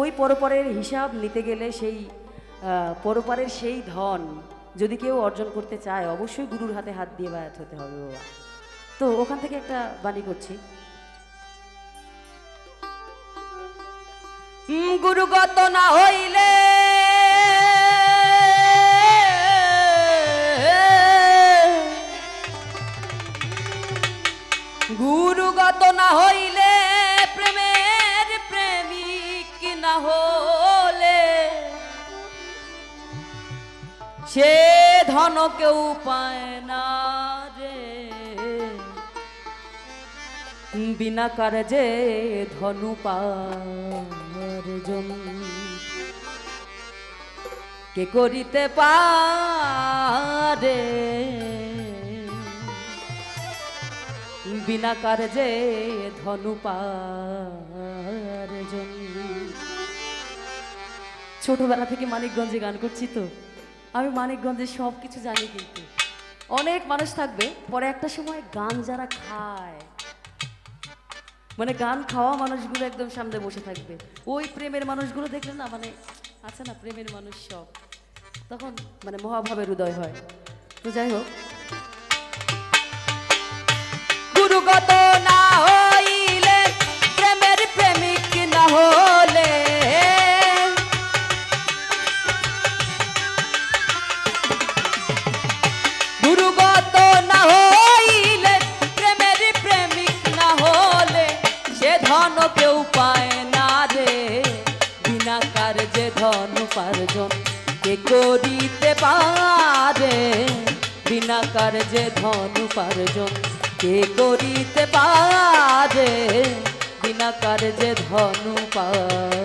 ওই পরপরের হিসাব নিতে গেলে সেই পরপারের সেই ধন যদি কেউ অর্জন করতে চায়, অবশ্যই গুরুর হাতে হাত দিয়ে বায়াত হতে হবে বাবা। তো ওখান থেকে একটা বাণী করছি। গুরুগত না হইলে গুরুগত না হইলে সে ধন কেউ পায় না রে। বিনা কার্যে ধনু পার্জন কে করিতে পারে? বিনা কার্যে ধনু পার্জন ছোটবেলা থেকে মানিকগঞ্জে গান করছি তো। আমি মানিকগঞ্জে সব কিছু জানি কিন্তু। অনেক মানুষ থাকবে, পরে একটা সময় গান যারা খায়। মানে গান খাওয়া মানুষগুলো একদম সামনে বসে থাকবে। ওই প্রেমের মানুষগুলো দেখলে না মানে আছে না, প্রেমের মানুষ সব। তখন মানে মহাভাবের উদয় হয়। তো যাই হোক ধন কেউ পায় না রে। বিনা কার্যে ধন উপার্জন কে করিতে পারে? বিনা কার্যে ধন উপার্জন কে করিতে পারে? বিনা কার্যে ধন উপার্জন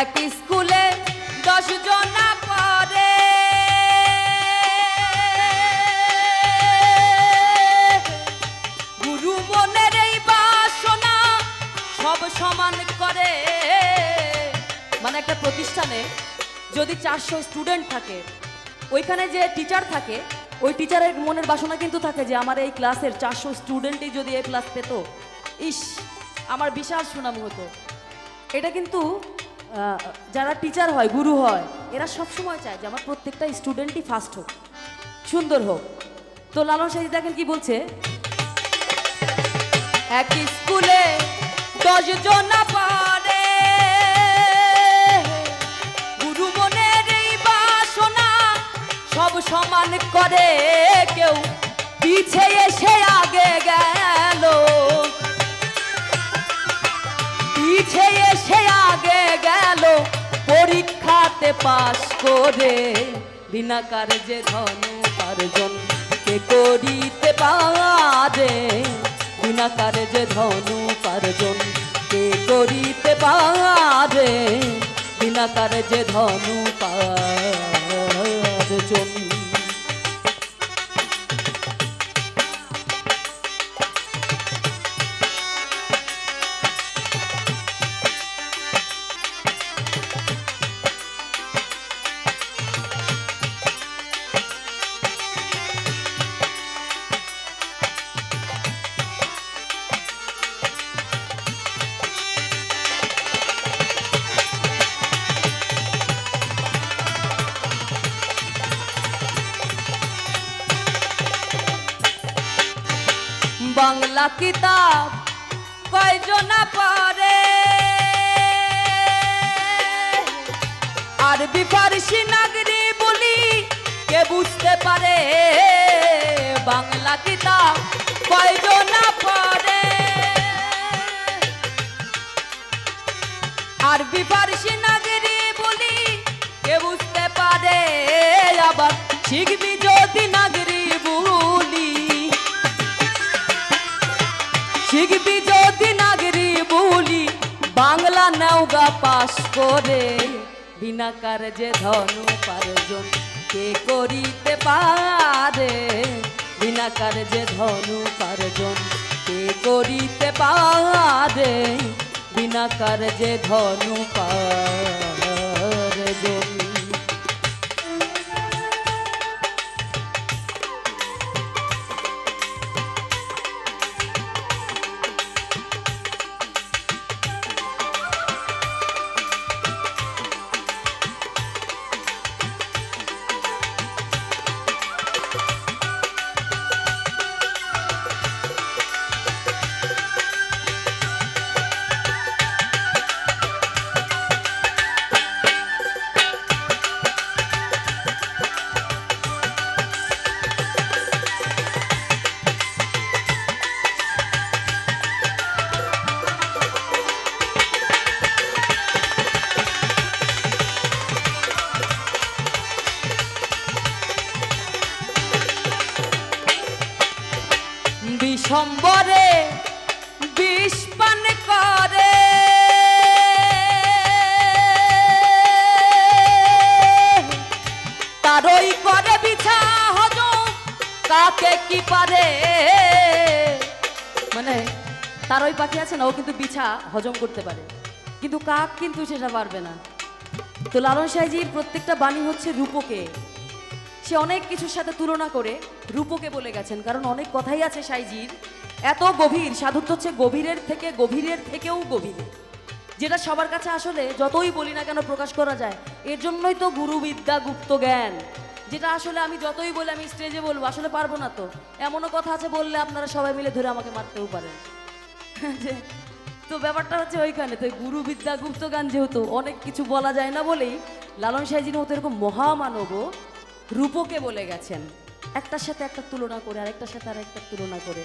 এক স্কুলে দশ জনা পড়ে। এই বাসনা সব সমান করে। মানে একটা প্রতিষ্ঠানে যদি চারশো স্টুডেন্ট থাকে, ওইখানে যে টিচার থাকে, ওই টিচারের মনের বাসনা কিন্তু থাকে যে আমার এই ক্লাসের চারশো স্টুডেন্টই যদি এ প্লাস পেত, ইস, আমার বিশাল সুনাম হতো। এটা কিন্তু যারা টিচার হয়, গুরু হয়, এরা সব সময় চায় যে আমার প্রত্যেকটা স্টুডেন্টই ফার্স্ট হোক, সুন্দর হোক। তো লালন সাহি দেখেন কি বলছে? এক স্কুলে দশ জনা পড়ে গুরু মনের এই বাসনা সব সমান করে, কেউ পিছে এসে আগে গেল। পিছে এসে আগে গেল, পরীক্ষাতে পাশ করে। বিনা কার্যে ধন উপার্জন কে করিতে পারে বিনা কার্যে ধন উপার্জন কে করিতে পারে বিনা কার্যে ধন উপার্জন কিতাব কয়জনা পড়ে? আরবি, ফার্সি, নাগরি বলি কে বুঝতে পারে? বাংলা কিতাব কয়জনা পড়ে? আরবি, ফার্সি, নাগরি বলি কে বুঝতে পারে? আবার শিখবি যদি নাগরি পাস করে। বিনা কার্যে ধনু পারজন কে করিতে পারে? বিনা কার্যে ধনু পারজন কে করিতে পারে? বিনা কার্যে ধনু পারজন বিশম্বরে বিষ পান করে। তারই করে বিছা হজম, কাকে কি পারে? মানে তারই পাখি আছে না, ও কিন্তু বিছা হজম করতে পারে। কিন্তু কাক কিন্তু সেটা পারবে না। তো লালন সাহেজির প্রত্যেকটা বাণী হচ্ছে রূপকে। সে অনেক কিছুর সাথে তুলনা করে রূপকে বলে গেছেন, কারণ অনেক কথাই আছে সাইজির। এত গভীর, সাধুত্ব হচ্ছে গভীরের থেকে গভীরের থেকেও গভীর। যেটা সবার কাছে আসলে যতই বলি না কেন প্রকাশ করা যায়, এর জন্যই তো গুরু বিদ্যা গুপ্ত জ্ঞান। যেটা আসলে আমি যতই বলি, আমি স্টেজে বলব, আসলে পারব না তো। এমনও কথা আছে বললে আপনারা সবাই মিলে ধরে আমাকে মারতেও পারেন। তো ব্যাপারটা হচ্ছে ওইখানে, তো এই গুরু বিদ্যা গুপ্ত গান যেহেতু অনেক কিছু বলা যায় না বলেই, লালন সাহেজির মতো এরকম মহামানব রূপকে বলে গেছেন। একটার সাথে একটা তুলনা করে, আরেকটার সাথে আরেকটা তুলনা করে।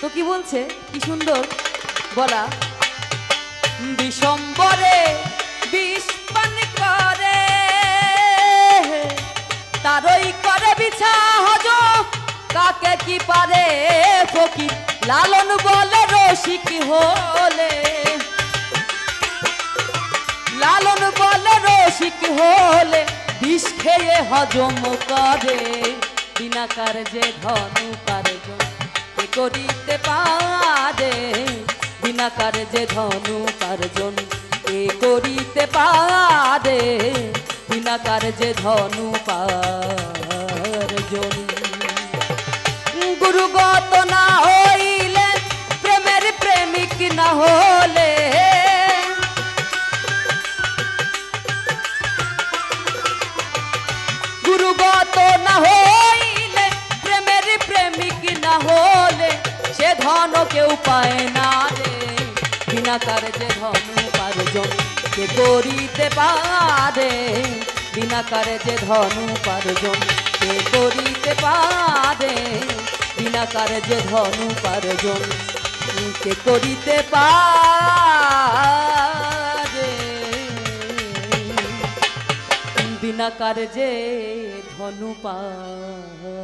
তো কি বলছে? কি সুন্দর? বলা। বিশম্বরে বিষ পান করে, তারই করে বিছা হজ। কাকে কি পারে? ফকির লালন বলে রসিক হলে। লালন বলে রসিক হলে, বিষ খেয়ে হজম করে। বিনা ধনু পারজন কে করিতে পারে, বিনা কার্যে ধনু পারজন এ করিতে পারে, বিনা কার্যে ধনু পারজন কেউ পায় না রে। বিনা কার্যে ধন পারজন কে করিতে পারে? বিনা কার্যে ধন পারজন কে করিতে পারে? বিনা কার্যে ধন পারজন কে করিতে পারে? বিনা কার্যে ধনু পার্জন